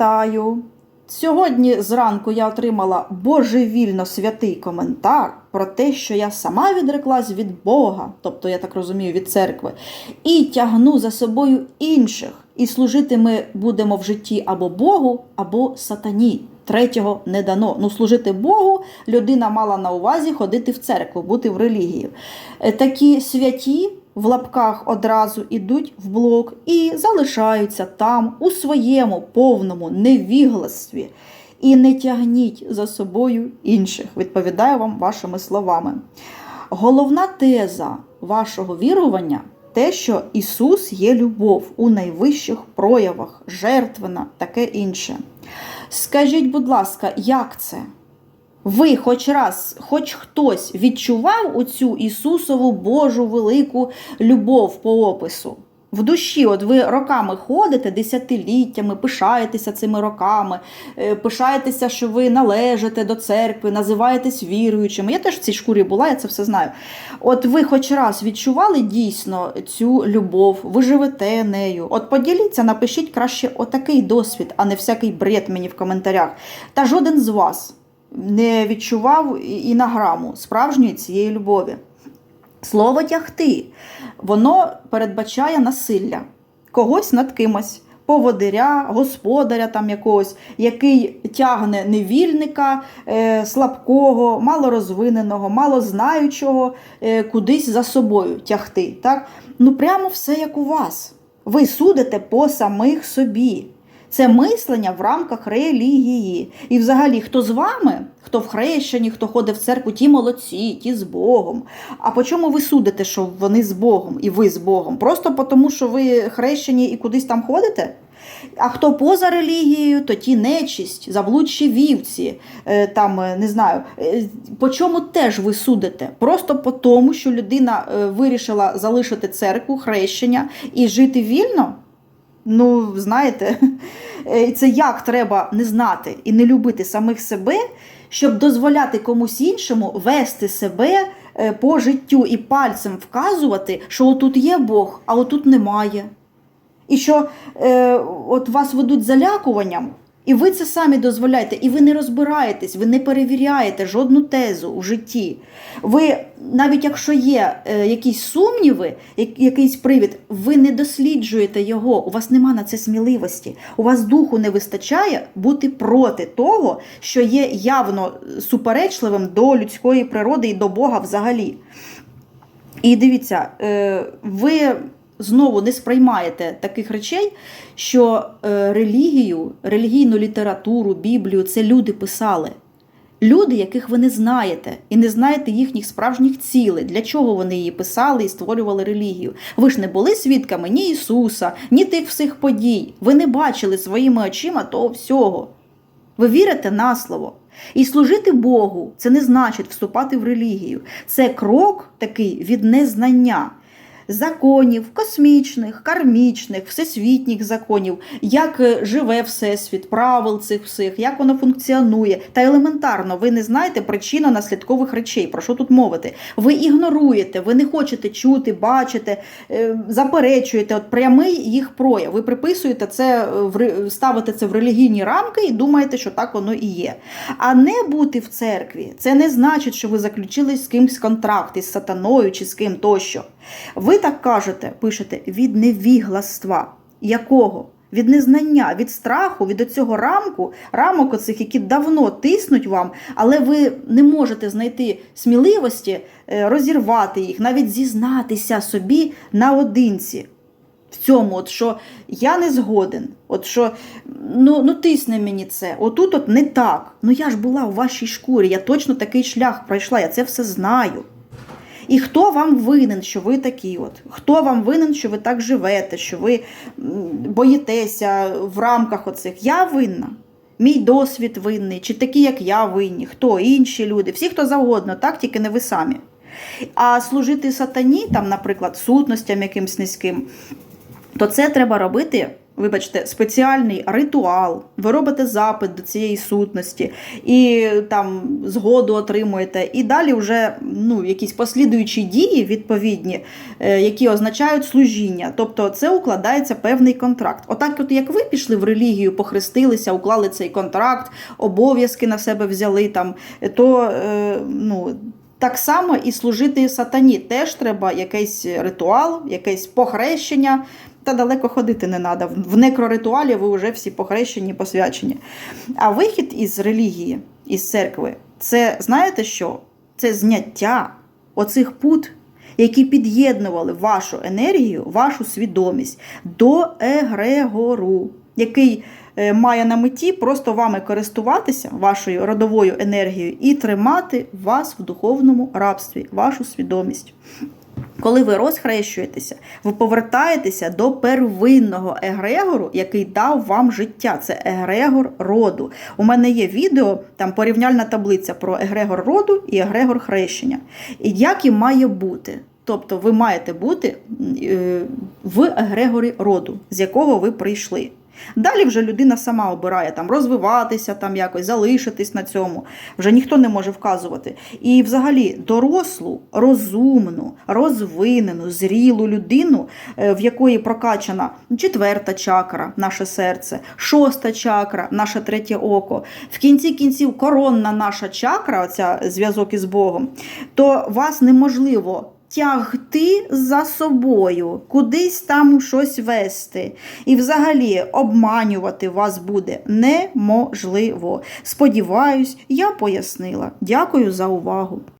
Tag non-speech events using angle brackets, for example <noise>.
Вітаю! Сьогодні зранку я отримала божевільно святий коментар про те, що я сама відреклась від Бога, тобто, я так розумію, від церкви, і тягну за собою інших. І служити ми будемо в житті або Богу, або сатані. Третього не дано. Ну, служити Богу людина мала на увазі ходити в церкву, бути в релігії. Е, Такі святі в лапках одразу ідуть в блок і залишаються там у своєму повному невігластві. І не тягніть за собою інших. Відповідаю вам вашими словами. Головна теза вашого вірування те, що Ісус є любов у найвищих проявах, жертвена, таке інше. Скажіть, будь ласка, як це? Ви хоч раз, хоч хтось відчував оцю Ісусову Божу велику любов по опису? В душі, от ви роками ходите, десятиліттями, пишаєтеся цими роками, е, пишаєтеся, що ви належите до церкви, називаєтесь віруючими. Я теж в цій шкурі була, я це все знаю. От ви хоч раз відчували дійсно цю любов, ви живете нею. От поділіться, напишіть краще отакий досвід, а не всякий бред мені в коментарях. Та жоден з вас не відчував і на граму справжньої цієї любові. Слово тягти, воно передбачає насилля когось над кимось, поводиря, господаря там якогось, який тягне невільника, е, слабкого, малорозвиненого, малознаючого е, кудись за собою тягти. Так? Ну прямо все як у вас. Ви судите по самих собі. Це мислення в рамках релігії. І взагалі, хто з вами, хто в хрещенні, хто ходить в церкву, ті молодці, ті з Богом. А по чому ви судите, що вони з Богом і ви з Богом? Просто тому, що ви хрещені і кудись там ходите? А хто поза релігією, то ті нечисть, заблудші вівці, е, там е, не знаю, е, по чому теж ви судите? Просто по тому, що людина вирішила залишити церкву, хрещення і жити вільно? Ну, знаєте, <laughs> е, це як треба не знати і не любити самих себе, щоб дозволяти комусь іншому вести себе е, по життю і пальцем вказувати, що отут є Бог, а отут немає. І що е, от вас ведуть залякуванням, і ви це самі дозволяєте, і ви не розбираєтесь, ви не перевіряєте жодну тезу у житті. Ви, навіть якщо є е, якісь сумніви, як- якийсь привід, ви не досліджуєте його, у вас нема на це сміливості. У вас духу не вистачає бути проти того, що є явно суперечливим до людської природи і до Бога взагалі. І дивіться, е, ви знову не сприймаєте таких речей, що е, релігію, релігійну літературу, Біблію це люди писали. Люди, яких ви не знаєте, і не знаєте їхніх справжніх цілей, для чого вони її писали і створювали релігію. Ви ж не були свідками ні Ісуса, ні тих всіх подій. Ви не бачили своїми очима того всього. Ви вірите на слово. І служити Богу це не значить вступати в релігію. Це крок такий від незнання законів, космічних, кармічних, всесвітніх законів, як е, живе Всесвіт, правил цих всіх, як воно функціонує. Та елементарно, ви не знаєте причинно-наслідкових речей. Про що тут мовити? Ви ігноруєте, ви не хочете чути, бачити, е, заперечуєте от прямий їх прояв. Ви приписуєте це, ставите це в релігійні рамки і думаєте, що так воно і є. А не бути в церкві це не значить, що ви заключили з кимсь контракт із сатаною чи з ким тощо. Ви так кажете, пишете, від невігластва. Якого? Від незнання, від страху, від оцього рамку, рамок оцих, які давно тиснуть вам, але ви не можете знайти сміливості е, розірвати їх, навіть зізнатися собі наодинці. В цьому, от що я не згоден, от що ну, ну тисне мені це. Отут от не так. Ну я ж була у вашій шкурі, я точно такий шлях пройшла, я це все знаю. І хто вам винен, що ви такі от? Хто вам винен, що ви так живете, що ви боїтеся в рамках оцих? Я винна. Мій досвід винний, чи такі, як я винні, хто інші люди, всі, хто завгодно, так, тільки не ви самі. А служити сатані, там, наприклад, сутностям якимсь низьким, то це треба робити Вибачте, спеціальний ритуал, ви робите запит до цієї сутності і там згоду отримуєте, і далі вже ну, якісь послідуючі дії відповідні, е, які означають служіння. Тобто це укладається певний контракт. Отак, от як ви пішли в релігію, похрестилися, уклали цей контракт, обов'язки на себе взяли там, то е, ну. Так само і служити сатані теж треба якийсь ритуал, якесь похрещення. Та далеко ходити не треба. В некроритуалі ви вже всі похрещені, посвячені. А вихід із релігії, із церкви, це знаєте що? Це зняття оцих пут, які під'єднували вашу енергію, вашу свідомість до егрегору, який має на меті просто вами користуватися вашою родовою енергією і тримати вас в духовному рабстві, вашу свідомість. Коли ви розхрещуєтеся, ви повертаєтеся до первинного егрегору, який дав вам життя. Це егрегор роду. У мене є відео, там порівняльна таблиця про егрегор роду і егрегор хрещення. І як і має бути. Тобто ви маєте бути е, в егрегорі роду, з якого ви прийшли. Далі вже людина сама обирає там розвиватися, там якось залишитись на цьому. Вже ніхто не може вказувати. І взагалі дорослу, розумну, розвинену, зрілу людину, е, в якої прокачана четверта чакра, наше серце, шоста чакра, наше третє око, в кінці кінців коронна наша чакра, оця зв'язок із Богом, то вас неможливо тягти за собою, кудись там щось вести. І взагалі обманювати вас буде неможливо. Сподіваюсь, я пояснила. Дякую за увагу.